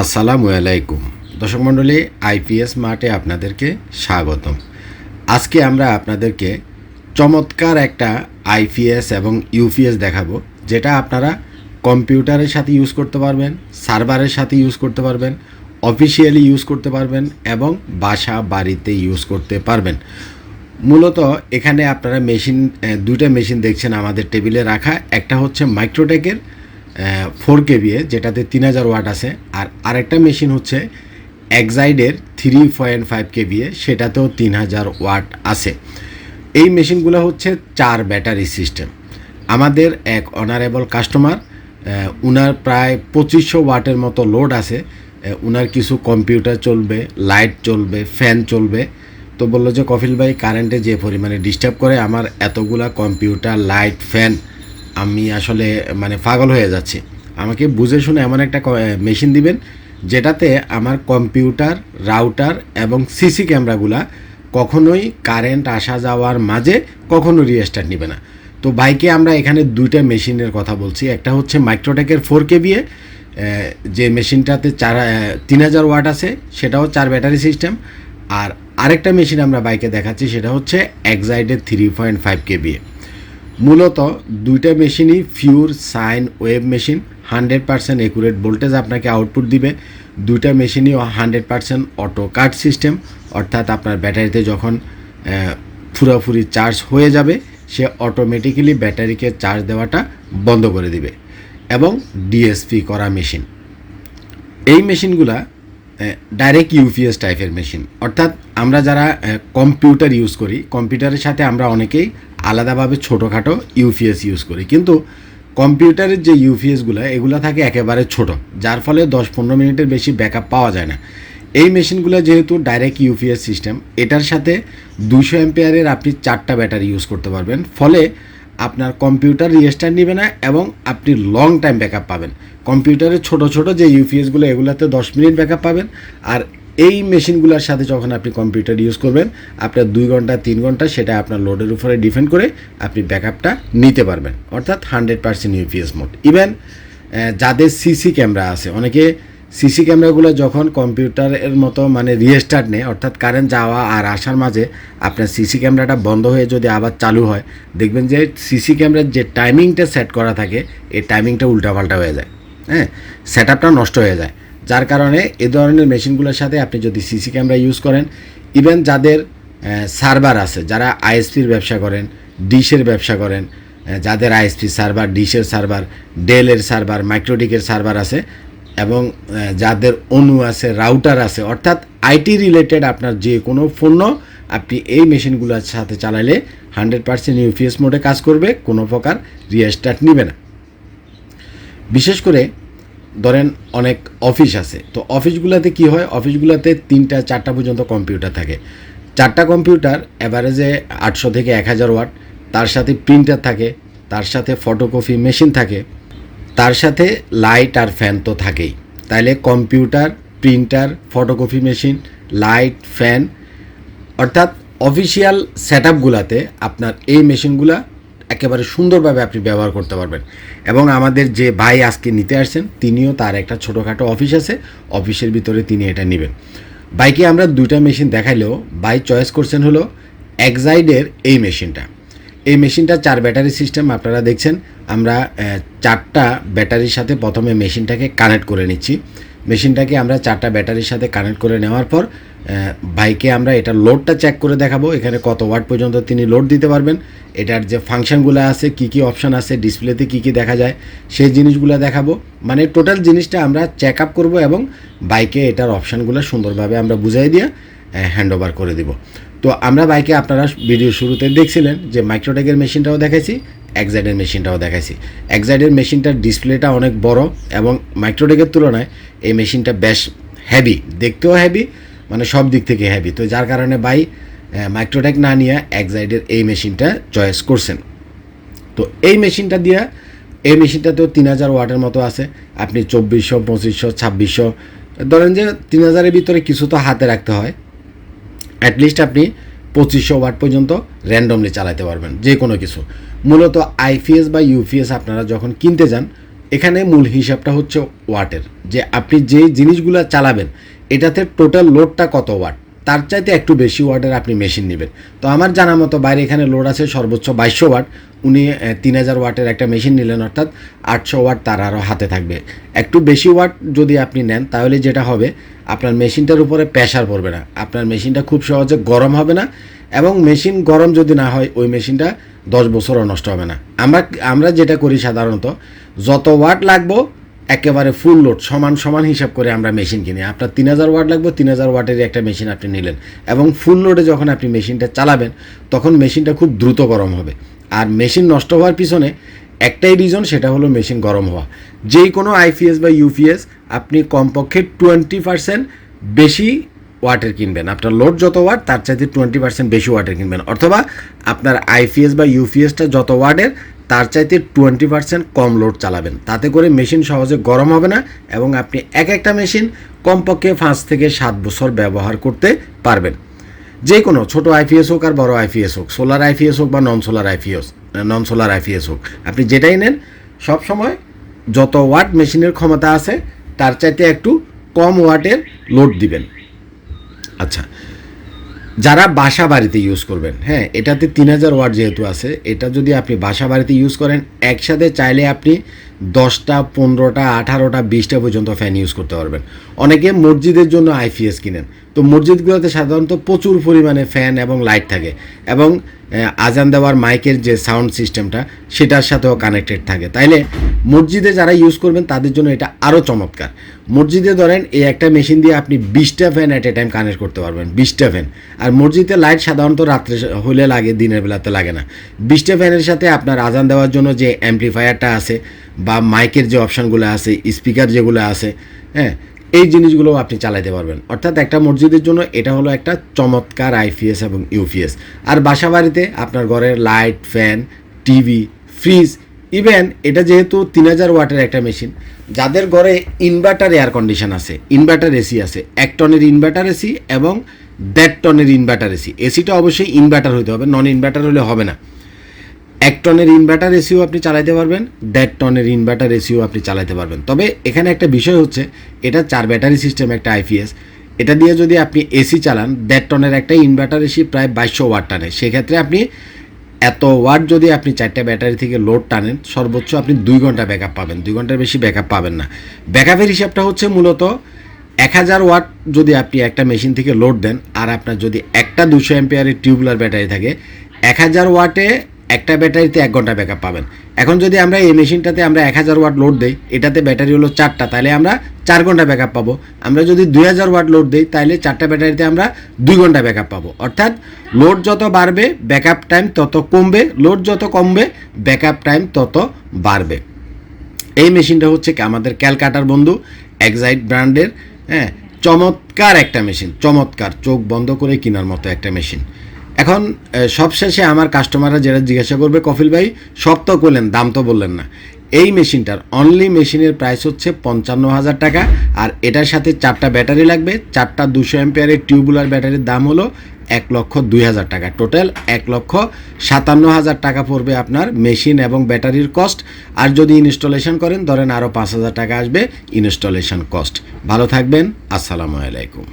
আসসালামু আলাইকুম। দর্শক মণ্ডলী, আইপিএস মাঠে আপনাদেরকে স্বাগতম। আজকে আমরা আপনাদেরকে চমৎকার একটা আইপিএস এবং ইউপিএস দেখাবো, যেটা আপনারা কম্পিউটারের সাথে ইউজ করতে পারবেন, সার্ভারের সাথে ইউজ করতে পারবেন, অফিসিয়ালি ইউজ করতে পারবেন এবং বাসা বাড়িতে ইউজ করতে পারবেন। মূলত এখানে আপনারা মেশিন দুইটা মেশিন দেখছেন আমাদের টেবিলে রাখা। একটা হচ্ছে মাইক্রোটেকের ফোর কেবিএ যেটাতে তিন হাজার ওয়াট আছে। আর আরেকটা মেশিন হচ্ছে এক্সাইডের থ্রি পয়েন্ট ফাইভ কেবিএ সেটাতেও তিন হাজার ওয়াট আছে। এই মেশিনগুলো হচ্ছে চার ব্যাটারি সিস্টেম আমাদের এক অনারেবল কাস্টমার উনার প্রায় পঁচিশশো ওয়াটের মতো লোড আছে। উনার কিছু কম্পিউটার চলবে লাইট চলবে ফ্যান চলবে। তো বলল যে কফিল ভাই কারেন্টে যে পরিমাণে ডিস্টার্ব করে, আমার এতগুলা কম্পিউটার লাইট ফ্যান আমি আসলে মানে পাগল হয়ে যাচ্ছি। আমাকে বুঝে শুনে এমন একটা মেশিন দিবেন, যেটাতে আমার কম্পিউটার, রাউটার এবং সিসি ক্যামেরাগুলা কখনোই কারেন্ট আসা যাওয়ার মাঝে কখনো রিস্টার্ট নেবে না। তো বাইকে আমরা এখানে দুইটা মেশিনের কথা বলছি। একটা হচ্ছে মাইক্রোটেকের ফোর কেবিএ যে মেশিনটাতে চার তিন হাজার ওয়াট আছে, সেটাও চার ব্যাটারি সিস্টেম। আর আরেকটা মেশিন আমরা বাইকে দেখাচ্ছি, সেটা হচ্ছে এক্সাইডের থ্রি পয়েন্ট ফাইভ কেবিএ মূলত দুইটা মেশিনই pure sine wave machine, hundred percent accurate voltage আপনাকে আউটপুট দিবে। দুইটা মেশিনই hundred percent auto cut system, অর্থাৎ আপনার ব্যাটারিতে যখন পুরোপুরি চার্জ হয়ে যাবে, সে অটোমেটিক্যালি ব্যাটারিকে চার্জ দেওয়াটা বন্ধ করে দিবে এবং ডিএসপি করা মেশিন। এই মেশিনগুলা ডাইরেক্ট ইউপিএস টাইপের মেশিন অর্থাৎ আমরা যারা কম্পিউটার ইউজ করি কম্পিউটারের সাথে আমরা অনেকেই আলাদাভাবে ছোটোখাটো ইউপিএস ইউজ করি। কিন্তু কম্পিউটারের যে ইউপিএসগুলো এগুলো থাকে একেবারে ছোট, যার ফলে দশ পনেরো মিনিটের বেশি ব্যাকআপ পাওয়া যায় না। এই মেশিনগুলো যেহেতু ডাইরেক্ট ইউপিএস সিস্টেম এটার সাথে দুশো এম্পিয়ারের আপনি চারটা ব্যাটারি ইউজ করতে পারবেন। ফলে আপনার কম্পিউটার রিস্টার্ট নেবে না এবং আপনি লং টাইম ব্যাকআপ পাবেন। কম্পিউটারের ছোট ছোট যে ইউপিএসগুলো এগুলোতে দশ মিনিট ব্যাকআপ পাবেন। আর এই মেশিনগুলোর সাথে যখন আপনি কম্পিউটার ইউজ করবেন, আপনার দুই ঘণ্টা, তিন ঘণ্টা সেটা আপনার লোডের উপরে ডিপেন্ড করে আপনি ব্যাকআপটা নিতে পারবেন। অর্থাৎ hundred percent UPS mode even যাদের সিসি ক্যামেরা আছে, অনেকে সিসি ক্যামেরাগুলো যখন কম্পিউটারের মতো মানে রিস্টার্ট নেয়, অর্থাৎ কারেন্ট যাওয়া আর আসার মাঝে আপনার সিসি ক্যামেরাটা বন্ধ হয়ে যদি আবার চালু হয়, দেখবেন যে সিসি ক্যামেরার যে টাইমিংটা সেট করা থাকে, এই টাইমিংটা উল্টাপাল্টা হয়ে যায়। হ্যাঁ সেট নষ্ট হয়ে যায়। যার কারণে এ ধরনের মেশিনগুলোর সাথে আপনি যদি সিসি ক্যামেরা ইউজ করেন ইভেন যাদের সার্ভার আছে, যারা আইএসপির ব্যবসা করেন, ডিশের ব্যবসা করেন যাদের আইএসপি সার্ভার, ডিশের সার্ভার, ডেলের সার্ভার, মাইক্রোটিকের সার্ভার আছে এবং যাদের অনু আছে রাউটার আছে, অর্থাৎ আইটি রিলেটেড আপনার যে কোনো পণ্য আপনি এই মেশিনগুলোর সাথে চালালে হান্ড্রেড পার্সেন্ট ইউপিএস মোডে কাজ করবে, কোনো প্রকার রিস্টার্ট নেবে না। বিশেষ করে ধরেন অনেক অফিস আছে, তো অফিসগুলোতে কি হয়? অফিসগুলোতে তিনটা, চারটা পর্যন্ত কম্পিউটার থাকে। চারটা কম্পিউটার অ্যাভারেজে আটশো থেকে এক হাজার ওয়াট, তার সাথে প্রিন্টার থাকে, তার সাথে ফটোকপি মেশিন থাকে। তার সাথে লাইট আর ফ্যান তো থাকেই। তাইলে computer, printer, photocopy machine, light, fan, অর্থাৎ অফিসিয়াল সেট আপগুলোতে আপনার এই মেশিনগুলা একেবারে সুন্দরভাবে আপনি ব্যবহার করতে পারবেন। এবং আমাদের যে ভাই আজকে নিতে আসছেন, তিনিও তার একটা ছোটোখাটো অফিস আছে, অফিসের ভিতরে তিনি এটা নেবেন। বাইকে আমরা দুইটা মেশিন দেখাইলেও বাই চয়েস করছেন হলো এক্সাইডের এই মেশিনটা। এই মেশিনটা চার ব্যাটারি সিস্টেম আপনারা দেখছেন। আমরা চারটা ব্যাটারির সাথে প্রথমে মেশিনটাকে কানেক্ট করে নিচ্ছি। মেশিনটাকে আমরা চারটা ব্যাটারির সাথে কানেক্ট করে নেওয়ার পর বাইকে আমরা এটা লোডটা চেক করে দেখাবো। এখানে কত ওয়াট পর্যন্ত তিনি লোড দিতে পারবেন। এটার যে ফাংশনগুলো আছে, কি কি অপশান আছে, ডিসপ্লেতে কি কি দেখা যায়, সেই জিনিসগুলো দেখাবো। মানে টোটাল জিনিসটা আমরা চেক আপ করব এবং বাইকে এটার অপশানগুলো সুন্দরভাবে আমরা বুঝাই দিয়ে হ্যান্ড ওভার করে দিব। তো আমরা বাইকে আপনারা ভিডিও শুরুতে দেখছিলেন যে মাইক্রোটেকের মেশিনটাও দেখাইছি এক্সাইডের মেশিনটাও দেখাইছি। এক্সাইডের মেশিনটার ডিসপ্লেটা অনেক বড় এবং মাইক্রোটেকের তুলনায় এই মেশিনটা বেশ হ্যাভি দেখতেও হ্যাভি মানে সব দিক থেকে হেভি তো যার কারণে বাই মাইক্রোটেক না নিয়ে এক্সাইডের এই মেশিনটা চয়েস করছেন। তো এই মেশিনটা দিয়ে, এই মেশিনটাতেও তিন হাজার ওয়াটের মতো আছে। আপনি চব্বিশশো, পঁচিশশো, ছাব্বিশশো, ধরেন যে তিন হাজারের ভিতরে কিছু তো হাতে রাখতে হয়। অ্যাটলিস্ট আপনি পঁচিশশো ওয়াট পর্যন্ত র্যান্ডমলি চালাতে পারবেন, যে কোনো কিছু। মূলত আইপিএস বা ইউপিএস আপনারা যখন কিনতে যান, এখানে মূল হিসাবটা হচ্ছে ওয়াটের, যে আপনি যেই জিনিসগুলো চালাবেন, এটাতে টোটাল লোডটা কত ওয়াট তার চাইতে একটু বেশি ওয়াটের আপনি মেশিন নেবেন। তো আমার জানা মতো বাইরে এখানে লোড আছে সর্বোচ্চ বাইশশো ওয়াট। উনি তিন হাজার ওয়াটের একটা মেশিন নিলেন, অর্থাৎ আটশো ওয়াট তার আরও হাতে থাকবে। একটু বেশি ওয়াট যদি আপনি নেন, তাহলে যেটা হবে, আপনার মেশিনটার উপরে প্রেশার পড়বে না। আপনার মেশিনটা খুব সহজে গরম হবে না এবং মেশিন গরম যদি না হয়, ওই মেশিনটা দশ বছরও নষ্ট হবে না। আমরা আমরা যেটা করি সাধারণত, যত ওয়াট লাগবো একেবারে ফুল লোড সমান সমান হিসাব করে আমরা মেশিন কিনি। আপনার তিন হাজার ওয়াট লাগবে, তিন হাজার ওয়াটেরই একটা মেশিন আপনি নিলেন। এবং ফুল লোডে যখন আপনি মেশিনটা চালাবেন, তখন মেশিনটা খুব দ্রুত গরম হবে। আর মেশিন নষ্ট হওয়ার পিছনে একটাই রিজন সেটা হলো মেশিন গরম হওয়া। যেই কোনো আইপিএস বা ইউপিএস আপনি কমপক্ষে টোয়েন্টি পার্সেন্ট বেশি ওয়াটের কিনবেন। আপনার লোড যত ওয়াট তার চাইতে টোয়েন্টি পার্সেন্ট বেশি ওয়াটের কিনবেন। অথবা আপনার আইপিএস বা ইউপিএসটা যত ওয়াটের তার চাইতে টোয়েন্টি পার্সেন্ট কম লোড চালাবেন। তাতে করে মেশিন সহজে গরম হবে না এবং আপনি এক একটা মেশিন কমপক্ষে পাঁচ থেকে সাত বছর ব্যবহার করতে পারবেন। যে কোনো ছোটো আইপিএস হোক আর বড় আইপিএস হোক সোলার আইপিএস হোক বা non solar IPS non solar IPS হোক, আপনি যেটাই নেন, সব সময় যত ওয়াট মেশিনের ক্ষমতা আছে, তার চাইতে একটু কম ওয়াটের লোড দিবেন। আচ্ছা যারা বাসা বাড়িতে ইউজ করবেন হ্যাঁ এটাতে তিন হাজার ওয়াট যেহেতু আছে, এটা যদি আপনি বাসা বাড়িতে ইউজ করেন, একসাথে চাইলে আপনি দশটা, পনেরোটা, আঠারোটা, বিশটা পর্যন্ত ফ্যান ইউজ করতে পারবেন। অনেকে মসজিদের জন্য আইপিএস কিনেন। তো মসজিদগুলোতে সাধারণত প্রচুর পরিমাণে ফ্যান এবং লাইট থাকে এবং আজান দেওয়ার মাইকের যে সাউন্ড সিস্টেমটা, সেটার সাথেও কানেক্টেড থাকে। তাইলে মসজিদে যারা ইউজ করবেন, তাদের জন্য এটা আরও চমৎকার। মসজিদে ধরেন, এই একটা মেশিন দিয়ে আপনি বিশটা fan at a time connect করতে পারবেন, বিশটা ফ্যান আর মসজিদে লাইট সাধারণত রাত্রে হলে লাগে, দিনের বেলাতে লাগে না। বিশটা ফ্যানের সাথে আপনার আজান দেওয়ার জন্য যে অ্যাম্পলিফায়ারটা আছে, বা মাইকের যে অপশানগুলো আছে স্পিকার যেগুলো আছে হ্যাঁ এই জিনিসগুলো আপনি চালাইতে পারবেন। অর্থাৎ একটা মসজিদের জন্য এটা হলো একটা চমৎকার আইপিএস এবং ইউপিএস আর বাসা বাড়িতে আপনার ঘরের light, fan, TV, fridge, even এটা যেহেতু তিন হাজার ওয়াটের একটা মেশিন, যাদের ঘরে ইনভার্টার এয়ার কন্ডিশন আছে, ইনভার্টার এসি আছে, এক টনের ইনভার্টার এসি এবং দেড় টনের ইনভার্টার এসি। এসিটা অবশ্যই ইনভার্টার হতে হবে নন ইনভার্টার হলে হবে না। এক টনের ইনভার্টার এসিও আপনি চালাতে পারবেন, দেড় টনের ইনভার্টার এসিও আপনি চালাতে পারবেন। তবে এখানে একটা বিষয় হচ্ছে, এটা চার ব্যাটারি সিস্টেম একটা আইপিএস এটা দিয়ে যদি আপনি এসি চালান, দেড় টনের একটা ইনভার্টার এসি প্রায় বাইশশো ওয়াট টানে। সেক্ষেত্রে আপনি এত ওয়াট যদি আপনি চারটে ব্যাটারি থেকে লোড টানেন, সর্বোচ্চ আপনি দুই ঘণ্টা ব্যাকআপ পাবেন। দুই ঘণ্টার বেশি ব্যাকআপ পাবেন না। ব্যাকআপের হিসাবটা হচ্ছে মূলত এক হাজার ওয়াট যদি আপনি একটা মেশিন থেকে লোড দেন, আর আপনার যদি একটা দুশো এম্পিয়ারের টিউবুলার ব্যাটারি থাকে, এক হাজার ওয়াটে একটা ব্যাটারিতে এক ঘণ্টা ব্যাকআপ পাবেন। এখন যদি আমরা এই মেশিনটাতে আমরা এক হাজার ওয়াট লোড দেই, এটাতে ব্যাটারি হলো চারটা, তাহলে আমরা চার ঘণ্টা ব্যাকআপ পাবো। আমরা যদি দুই হাজার ওয়াট লোড দিই, তাহলে চারটা ব্যাটারিতে আমরা দুই ঘণ্টা ব্যাকআপ পাবো। অর্থাৎ লোড যত বাড়বে ব্যাকআপ টাইম তত কমবে লোড যত কমবে ব্যাকআপ টাইম তত বাড়বে। এই মেশিনটা হচ্ছে আমাদের ক্যালকাটার বন্ধু এক্সাইট ব্র্যান্ডের হ্যাঁ চমৎকার একটা মেশিন, চমৎকার, চোখ বন্ধ করে কেনার মতো একটা মেশিন। এখন সবশেষে আমার কাস্টমাররা যেটা জিজ্ঞাসা করবে, কফিল ভাই, সব তো করলেন দাম তো বললেন না। এই মেশিনটার অনলি মেশিনের প্রাইস হচ্ছে পঞ্চান্ন হাজার টাকা, আর এটার সাথে চারটা ব্যাটারি লাগবে। চারটা দুশো এম্পিয়ারের টিউবুলার ব্যাটারির দাম হলো এক লক্ষ দুই হাজার টাকা। টোটাল এক লক্ষ সাতান্ন হাজার টাকা পড়বে আপনার মেশিন এবং ব্যাটারির কস্ট আর যদি ইনস্টলেশন করেন, ধরেন আরও পাঁচ হাজার টাকা আসবে ইনস্টলেশন কস্ট ভালো থাকবেন, আসসালামু আলাইকুম।